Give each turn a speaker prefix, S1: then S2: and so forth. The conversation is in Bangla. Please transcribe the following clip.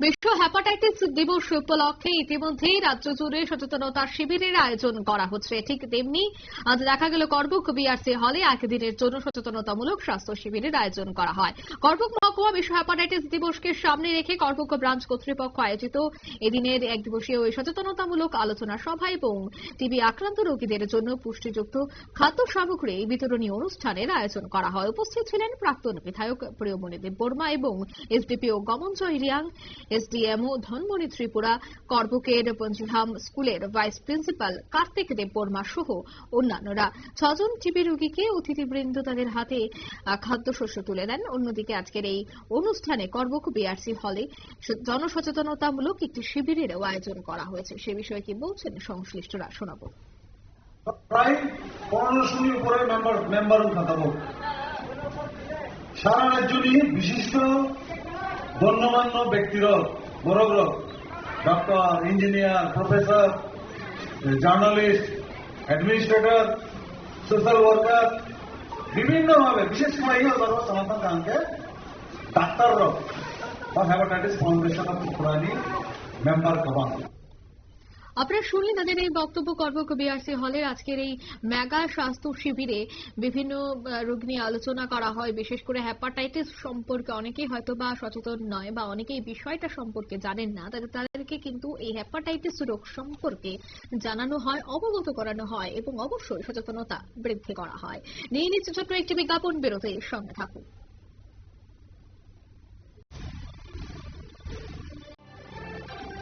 S1: বিশ্ব হ্যাপাটাইটিস দিবস উপলক্ষে ইতিমধ্যেই রাজ্য জুড়ে সচেতনতা শিবিরের আয়োজন করা হচ্ছে। ঠিক তেমনি আজ দেখা গেল করবুক বিআরসি হলে একদিনের জন্য সচেতনতামূলক স্বাস্থ্য শিবিরের আয়োজন করা হয়। করবুক মহকুমা বিশ্ব হ্যাপাটাইটিস দিবসকে সামনে রেখে করবুক ব্রাঞ্চ কর্তৃপক্ষ আয়োজিত এদিনের এক দিবসীয় ওই সচেতনতামূলক আলোচনা সভা এবং টিবি আক্রান্ত রোগীদের জন্য পুষ্টিযুক্ত খাদ্য সামগ্রী বিতরণী অনুষ্ঠানের আয়োজন করা হয়। উপস্থিত ছিলেন প্রাক্তন বিধায়ক প্রিয়মণি দেব বর্মা এবং এসডিপিও গমনজয় রিয়াং এসডিএমও ধনমণি ত্রিপুরা, করবুকের পঞ্জিধাম স্কুলের ভাইস প্রিন্সিপাল কার্তিক দেব বর্মা সহ অন্যান্যরা। ছজন টিবি রোগীকে অতিথিবৃন্দ তাদের হাতে খাদ্যশস্য তুলে দেন। অন্যদিকে আজকের এই অনুষ্ঠানে করবুক বিআরসি হলে জনসচেতনতামূলক একটি শিবিরেরও আয়োজন করা হয়েছে। সে বিষয়ে কি বলছেন সংশ্লিষ্টরা শোনাবো।
S2: প্রায় পনেরোশোর উপরে মেম্বার সারা রাজ্য নিয়ে বিশিষ্ট গণ্যমান্য ব্যক্তির বড়গ্র doctor, engineer, professor, journalist, administrator, social worker, বিভিন্নভাবে, বিশেষ করে এই হল সনাতন গানকে ডাক্তাররা বা হ্যাপাটাইটিস ফাউন্ডেশন অফ পুরানি মেম্বার কমান।
S1: আপনারা শুনলেন তাদের এই বক্তব্য করবক বিআরসি হলের আজকের এই মেগা স্বাস্থ্য শিবিরে বিভিন্ন রোগ নিয়ে আলোচনা করা হয়। বিশেষ করে হ্যাপাটাইটিস সম্পর্কে অনেকেই হয়তো বা সচেতন নয় বা অনেকেই বিষয়টা সম্পর্কে জানেন না। তাদের, তাদেরকে কিন্তু এই হ্যাপাটাইটিস রোগ সম্পর্কে জানানো হয়, অবগত করানো হয় এবং অবশ্যই সচেতনতা বৃদ্ধি করা হয়। নিয়ে নিচ্ছে ছোট্ট একটি বিজ্ঞাপন বেরোতে সঙ্গে থাকুন।